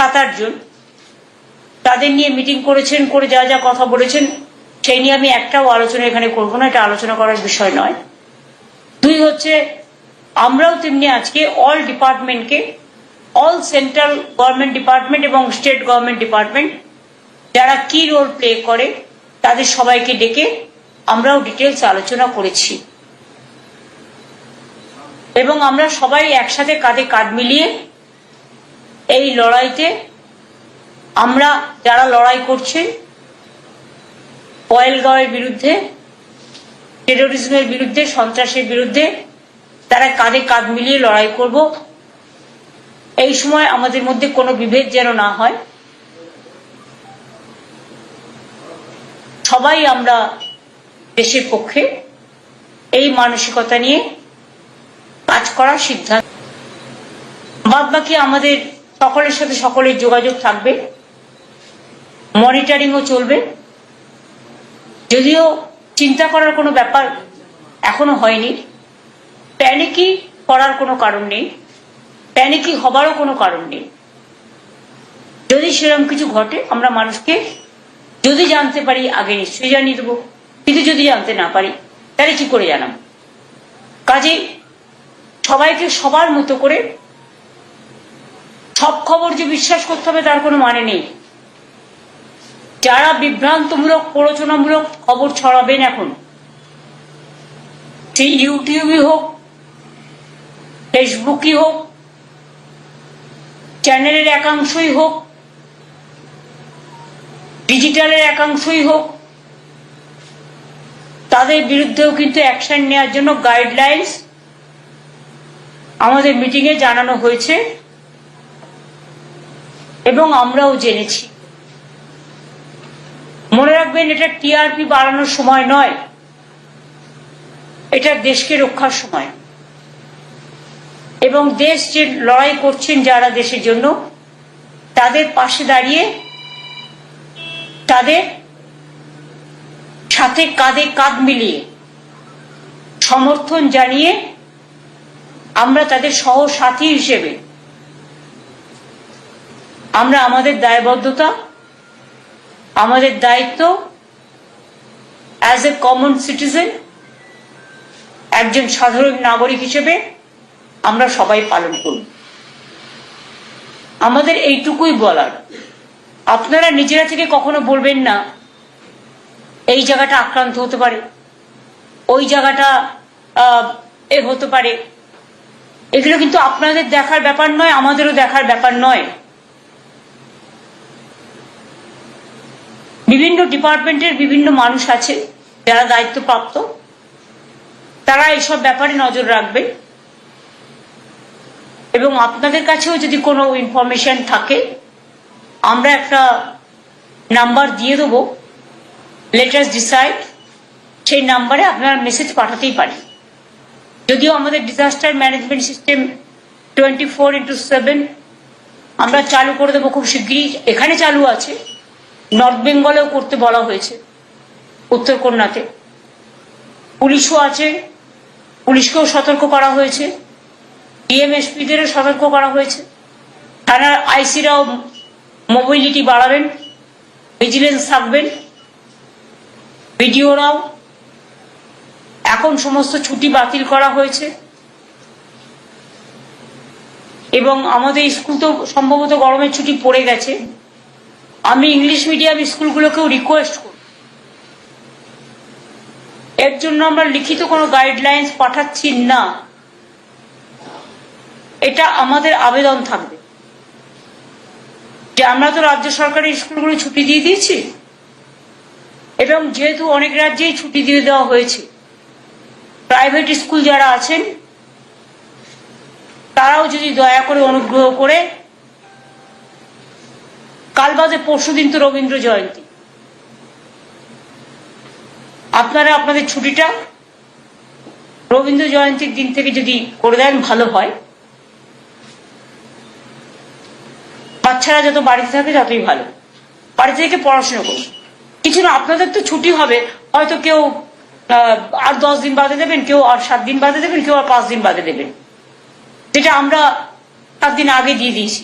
সাত আটজন তাদের নিয়ে মিটিং করেছেন, করে যা যা কথা বলেছেন, সেই নিয়ে আমি একটাও আলোচনা এখানে করব না, এটা আলোচনা করার বিষয় নয়। দুই হচ্ছে, আমরাও তেমনি আজকে অল ডিপার্টমেন্টকে অল সেন্ট্রাল গভর্নমেন্ট ডিপার্টমেন্ট এবং স্টেট গভর্নমেন্ট ডিপার্টমেন্ট যারা কি রোল প্লে করে, তাদের সবাইকে ডেকে আমরাও ডিটেলস আলোচনা করেছি। এবং আমরা সবাই একসাথে কাঁধে কাঁধ মিলিয়ে এই লড়াইতে আমরা যারা লড়াই করছে পয়েলগাঁওয়ের বিরুদ্ধে, টেরোরিজমের বিরুদ্ধে, সন্ত্রাসের বিরুদ্ধে, তারা কাঁধে কাঁধ মিলিয়ে লড়াই করব। এই সময় আমাদের মধ্যে কোনো বিভেদ যেন না হয়। সবাই আমরা দেশের পক্ষে এই মানসিকতা নিয়ে কাজ করার সিদ্ধান্ত। বাদ বাকি আমাদের সকলের সাথে সকলের যোগাযোগ থাকবে। মনিটরিংও চলবে। যদিও চিন্তা করার কোনো ব্যাপার এখনও হয়নি। প্যানিকি করার কোনো কারণ নেই। প্যানিকি হবারও কোনো কারণ নেই। যদি সেরকম কিছু ঘটে, আমরা মানুষকে যদি জানতে পারি, আগে নিশ্চয়ই জানিয়ে দেবো। কিন্তু যদি জানতে না পারি, তাহলে কি করে জানাম কাজে সবাইকে সবার মতো করে সব খবর যে বিশ্বাস করতে হবে, তার কোনো মানে নেই। যারা বিভ্রান্তমূলক, প্ররোচনামূলক খবর ছড়াবেন এখন, সে ইউটিউবই হোক, ফেসবুকই হোক, চ্যানেলের একাংশই হোক, ডিজিটালের একাংশই হোক, তাদের বিরুদ্ধেও কিন্তু অ্যাকশন নেওয়ার জন্য গাইডলাইন্স আমাদের মিটিংয়ে জানানো হয়েছে। এবং আমরাও জেনেছি। মনে রাখবেন, এটা টিআরপি বাড়ানোর সময় নয়। এটা দেশকে রক্ষার সময়। এবং দেশ যে লড়াই করছেন যারা দেশের জন্য, তাদের পাশে দাঁড়িয়ে, তাদের সাথে কাঁধে কাঁধ মিলিয়ে সমর্থন জানিয়ে আমরা তাদের সহসাথী হিসেবে আমরা আমাদের দায়বদ্ধতা, আমাদের দায়িত্ব অ্যাজ এ কমন সিটিজেন একজন সাধারণ নাগরিক হিসেবে আমরা সবাই পালন করব আমাদের এইটুকুই বলার। আপনারা নিজেরা থেকে কখনো বলবেন না, এই জায়গাটা আক্রান্ত হতে পারে, ওই জায়গাটা এ হতে পারে। এগুলো কিন্তু আপনাদের দেখার ব্যাপার নয়, আমাদেরও দেখার ব্যাপার নয়। বিভিন্ন ডিপার্টমেন্টের বিভিন্ন মানুষ আছে, যারা দায়িত্বপ্রাপ্ত। তারা এইসব ব্যাপারে নজর রাখবে এবং আপনাদের কাছেও যদি কোনো ইনফরমেশন থাকে, আমরা একটা নাম্বার দিয়ে দেবো। লেটাস ডিসাইড সেই নাম্বারে আপনারা মেসেজ পাঠাতেই পারেন যদিও আমাদের disaster management system twenty four into seven আমরা চালু করে দেবো খুব শিগগিরই। এখানে চালু আছে। নর্থ বেঙ্গলেও করতে বলা হয়েছে, উত্তর কন্যাতে। পুলিশও আছে, পুলিশকেও সতর্ক করা হয়েছে, ডিএমএসপিদেরও সতর্ক করা হয়েছে। থানার আইসিরাও মোবিলিটি বাড়াবেন ভিজিলেন্স থাকবেন। ভিডিওরাও এখন সমস্ত ছুটি বাতিল করা হয়েছে। এবং আমাদের স্কুল তো সম্ভবত গরমের ছুটি পড়ে গেছে। আমি ইংলিশ মিডিয়াম স্কুলগুলোকেও রিকোয়েস্ট করব এর জন্য আমরা লিখিত কোনো গাইডলাইন্স পাঠাচ্ছি না। এটা আমাদের আবেদন থাকবে। যে আমরা তো রাজ্য সরকারের স্কুলগুলো ছুটি দিয়ে দিয়েছি। এবং যেহেতু অনেক রাজ্যেই ছুটি দিয়ে দেওয়া হয়েছে প্রাইভেট স্কুল যারা আছেন, তারাও যদি দয়া করে অনুগ্রহ করে কাল বাদে পরশু দিন তো রবীন্দ্র জয়ন্তী। আপনারা আপনাদের ছুটিটা রবীন্দ্র জয়ন্তীর দিন থেকে যদি করে দেন, ভালো হয়। বাচ্চারা যত বাড়িতে থাকে, ততই ভালো। বাড়ি থেকে পড়াশোনা করুন। কিছু না, আপনাদের তো ছুটি হবে। হয়তো কেউ আর দশ দিন বাদে দেবেন, কেউ আর সাত দিন বাদে দেবেন, কেউ আর পাঁচ দিন বাদে দেবেন। যেটা আমরা সাত দিন আগে দিয়ে দিয়েছি।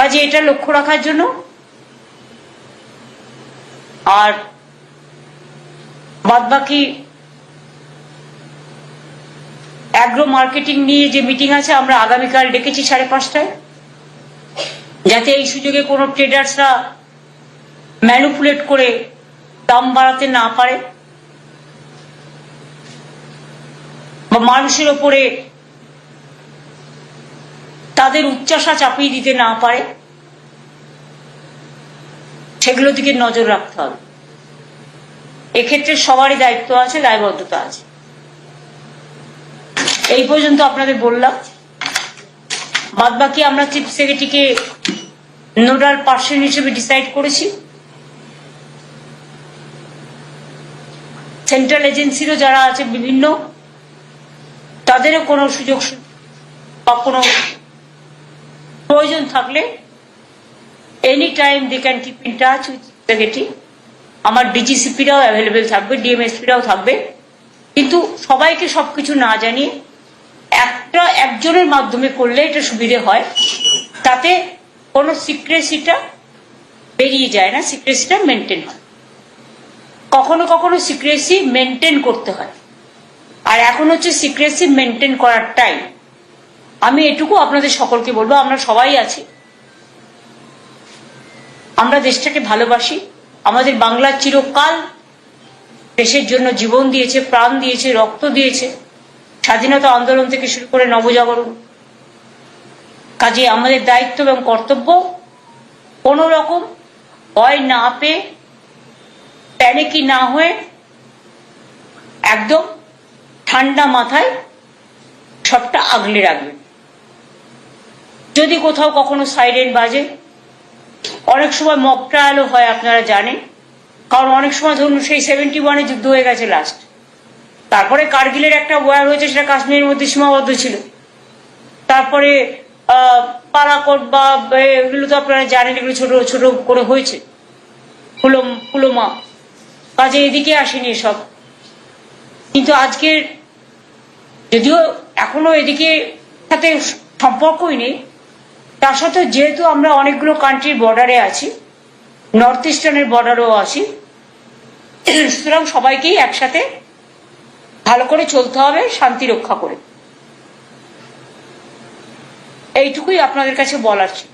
কাজে এটা লক্ষ্য রাখার জন্য? আর বাদ বাকি অ্যাগ্রো মার্কেটিং নিয়ে যে মিটিং আছে, আমরা আগামীকাল ডেকেছি সাড়ে পাঁচটায়। যাতে এই সুযোগে কোনো ট্রেডার্সরা ম্যানুপুলেট করে দাম বাড়াতে না পারে বা মানুষের ওপরে তাদের উচ্চাসা চাপিয়ে দিতে না পারে সেগুলো দিকে নজর রাখতে হবে। এক্ষেত্রে সবারই দায়িত্ব আছে, দায়বদ্ধতা আছে। এই পর্যন্ত আপনাদের বললাম। বাদ বাকি আমরা চিফ সেক্রেটারিকে নোডাল পার্সন হিসেবে ডিসাইড করেছি। সেন্ট্রাল এজেন্সিরও যারা আছে বিভিন্ন, তাদেরও কোনো সুযোগ বা কোনো প্রয়োজন থাকলে any time they can keep in touch with secretary আমার ডিজিসিপিরাও অ্যাভেলেবেল থাকবে ডিএমএসপিরাও থাকবে। কিন্তু সবাইকে সবকিছু না জানিয়ে একটা একজনের মাধ্যমে করলে এটা সুবিধে হয়। তাতে কোনো সিক্রেসিটা বেরিয়ে যায় না সিক্রেসিটা মেনটেন হয়। কখনো কখনো সিক্রেসি মেনটেন করতে হয়। আর এখন হচ্ছে সিক্রেসি মেনটেন করার টাইম আমি এটুকু আপনাদের সকলকে বলব, আমরা সবাই আছি। আমরা দেশটাকে ভালোবাসি। আমাদের বাংলার চিরকাল দেশের জন্য জীবন দিয়েছে, প্রাণ দিয়েছে, রক্ত দিয়েছে। স্বাধীনতা আন্দোলন থেকে শুরু করে নবজাগরণ। কাজে আমাদের দায়িত্ব এবং কর্তব্য কোনো রকম ভয় না পেয়ে প্যানিকি না হয়ে একদম ঠান্ডা মাথায় সবটা আগলে রাখবেন। যদি কোথাও কখনো সাইরেন বাজে অনেক সময় মক ট্রায়ালও হয় আপনারা জানেন। কারণ অনেক সময় ধরুন সেই সেভেন্টি ওয়ানে যুদ্ধ হয়ে গেছে লাস্ট তারপরে কার্গিলের একটা ওয়ার হয়েছে সেটা কাশ্মীরের মধ্যে সীমাবদ্ধ ছিল। তারপরে আহ, পালাকোট বা এগুলো তো আপনারা জানেন এগুলো ছোট ছোট করে হয়েছে। ফুলম ফুলমা কাজে এদিকে আসেনি এসব। কিন্তু আজকের যদিও এখনও এদিকে সাথে সম্পর্কই নেই তার সাথে যেহেতু আমরা অনেকগুলো কান্ট্রির বর্ডারে আছি নর্থ ইস্টার্নের বর্ডারেও আছি, সুতরাং সবাইকেই একসাথে ভালো করে চলতে হবে, শান্তি রক্ষা করে। এইটুকুই আপনাদের কাছে বলার ছিল।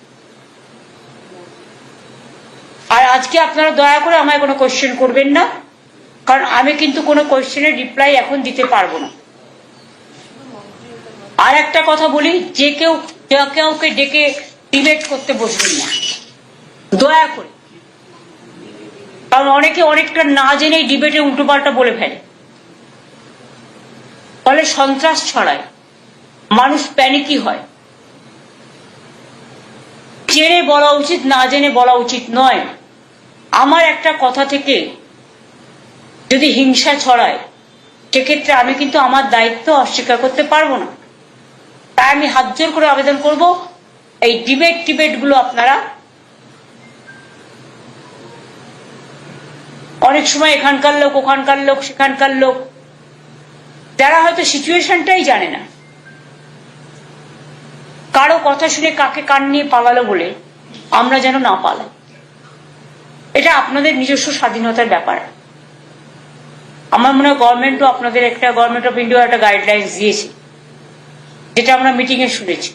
আর আজকে আপনারা দয়া করে আমায় কোনো কোয়েশ্চেন করবেন না, কারণ আমি কিন্তু কোনো কোয়েশ্চেনের রিপ্লাই এখন দিতে পারব না। আর একটা কথা বলি, যে কেউ যে কাউকে ডেকে ডিবেট করতে বসবেন না। দয়া করে। কারণ অনেকে অনেকটা না জেনেই ডিবেটে উল্টোপাল্টা বলে ফেলে। ফলে সন্ত্রাস ছড়ায়। মানুষ প্যানিকি হয়। জেনে বলা উচিত, না জেনে বলা উচিত নয়। আমার একটা কথা থেকে যদি হিংসা ছড়ায়, সেক্ষেত্রে আমি কিন্তু আমার দায়িত্ব অস্বীকার করতে পারব না। তাই আমি হাত জোর করে আবেদন করব। এই ডিবেট টিবেটগুলো আপনারা অনেক সময় এখানকার লোক, ওখানকার লোক, সেখানকার লোক, যারা হয়তো সিচুয়েশনটাই জানে না। কারও কথা শুনে কাকে কান নিয়ে পালালো বলে আমরা যেন না পালাই। এটা আপনাদের নিজস্ব স্বাধীনতার ব্যাপার। আমার মনে হয় গভর্নমেন্টও আপনাদের একটা গভর্নমেন্ট অফ ইন্ডিয়া একটা গাইডলাইন্স দিয়েছে। যেটা আমরা মিটিংয়ে শুনেছি।